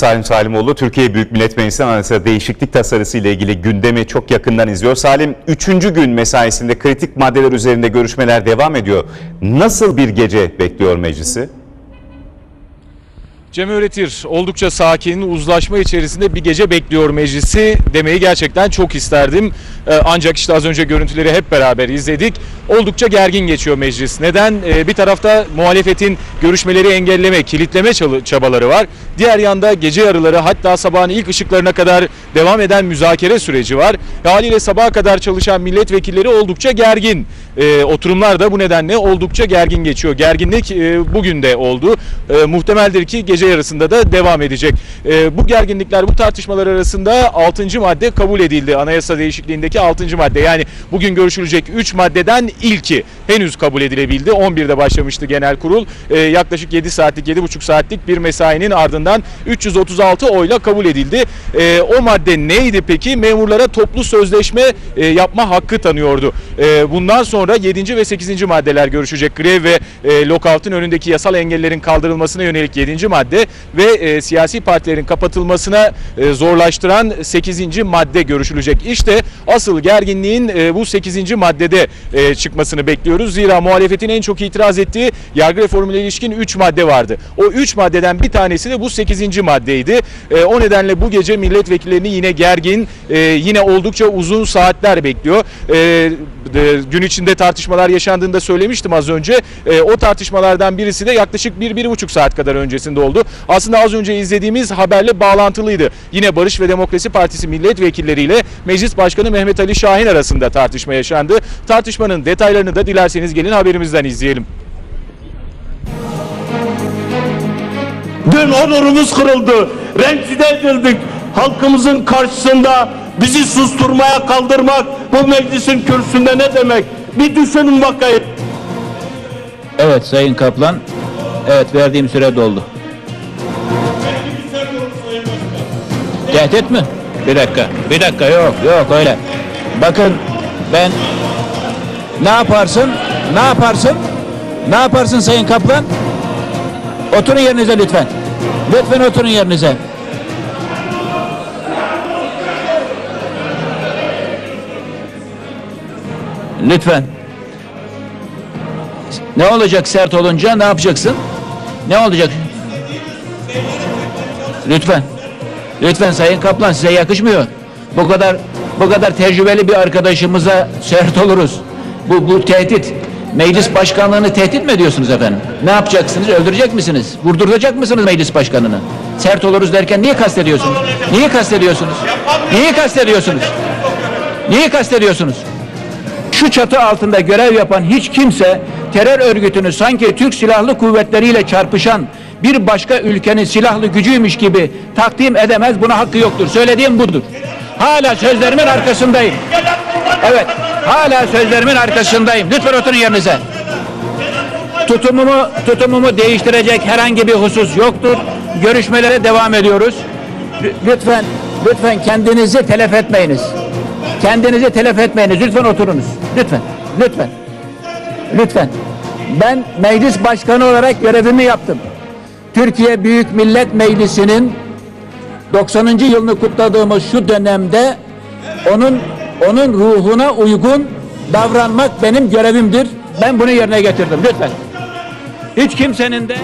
Salim Salimoğlu Türkiye Büyük Millet Meclisi Anayasa değişiklik tasarısı ile ilgili gündemi çok yakından izliyor. Salim 3. gün mesaisinde kritik maddeler üzerinde görüşmeler devam ediyor. Nasıl bir gece bekliyor meclisi? Cem Öğretir oldukça sakin, uzlaşma içerisinde bir gece bekliyor meclisi demeyi gerçekten çok isterdim. Ee, ancak işte az önce görüntüleri hep beraber izledik. Oldukça gergin geçiyor meclis. Neden? Ee, bir tarafta muhalefetin görüşmeleri engelleme, kilitleme çabaları var. Diğer yanda gece yarıları hatta sabahın ilk ışıklarına kadar devam eden müzakere süreci var. Ve haliyle sabaha kadar çalışan milletvekilleri oldukça gergin. Ee, oturumlar da bu nedenle oldukça gergin geçiyor. Gerginlik e, bugün de oldu. E, muhtemeldir ki gece yarısında da devam edecek. E, bu gerginlikler, bu tartışmalar arasında 6. madde kabul edildi. Anayasa değişikliğindeki 6. madde. Yani bugün görüşülecek 3 maddeden ilki henüz kabul edilebildi. 11'de başlamıştı genel kurul. E, yaklaşık 7 saatlik, 7,5 saatlik bir mesainin ardından 336 oyla kabul edildi. E, o madde neydi peki? Memurlara toplu sözleşme e, yapma hakkı tanıyordu. E, bundan sonra 7. ve 8. maddeler görüşecek. Grev ve e, lokautun önündeki yasal engellerin kaldırılmasına yönelik 7. madde ve e, siyasi partilerin kapatılmasına e, zorlaştıran 8. madde görüşülecek. İşte asıl gerginliğin e, bu 8. maddede e, çıkmasını bekliyoruz. Zira muhalefetin en çok itiraz ettiği yargı reformuna ilişkin 3 madde vardı. O 3 maddeden bir tanesi de bu 8. maddeydi. E, o nedenle bu gece milletvekillerini yine gergin, e, yine oldukça uzun saatler bekliyor. E, e, gün içinde tartışmalar yaşandığında söylemiştim az önce. E, o tartışmalardan birisi de yaklaşık 1-1,5 saat kadar öncesinde oldu. Aslında az önce izlediğimiz haberle bağlantılıydı. Yine Barış ve Demokrasi Partisi milletvekilleriyle Meclis Başkanı Mehmet Ali Şahin arasında tartışma yaşandı. Tartışmanın detaylarını da dilerseniz gelin haberimizden izleyelim. Dün onurumuz kırıldı. Rencide edildik. Halkımızın karşısında bizi susturmaya kaldırmak bu meclisin kürsüsünde ne demek? Bir düşünün bakayım. Evet Sayın Kaplan. Evet verdiğim süre doldu. Tehdit mi? Bir dakika. Bir dakika yok yok öyle. Bakın ben ne yaparsın? Ne yaparsın? Ne yaparsın Sayın Kaplan? Oturun yerinize lütfen. Lütfen oturun yerinize. Lütfen. Ne olacak sert olunca ne yapacaksın? Ne olacak? Lütfen. Lütfen Sayın Kaplan size yakışmıyor. Bu kadar bu kadar tecrübeli bir arkadaşımıza sert oluruz. Bu bu tehdit. Meclis başkanlığını tehdit mi ediyorsunuz efendim? Ne yapacaksınız? Öldürecek misiniz? Vurduracak mısınız meclis başkanını? Sert oluruz derken niye kastediyorsunuz? Niye kastediyorsunuz? Niye kastediyorsunuz? Niye kastediyorsunuz? şu çatı altında görev yapan hiç kimse terör örgütünü sanki Türk Silahlı Kuvvetleri ile çarpışan bir başka ülkenin silahlı gücüymüş gibi takdim edemez. Buna hakkı yoktur. Söylediğim budur. Hala sözlerimin arkasındayım. Evet, hala sözlerimin arkasındayım. Lütfen oturun yerinize. Tutumumu tutumumu değiştirecek herhangi bir husus yoktur. Görüşmelere devam ediyoruz. Lü- Lütfen lütfen kendinizi telef etmeyiniz. Kendinizi telef etmeyiniz. Lütfen oturunuz. Lütfen. Lütfen. Lütfen. Ben meclis başkanı olarak görevimi yaptım. Türkiye Büyük Millet Meclisi'nin 90. yılını kutladığımız şu dönemde onun onun ruhuna uygun davranmak benim görevimdir. Ben bunu yerine getirdim. Lütfen. Hiç kimsenin de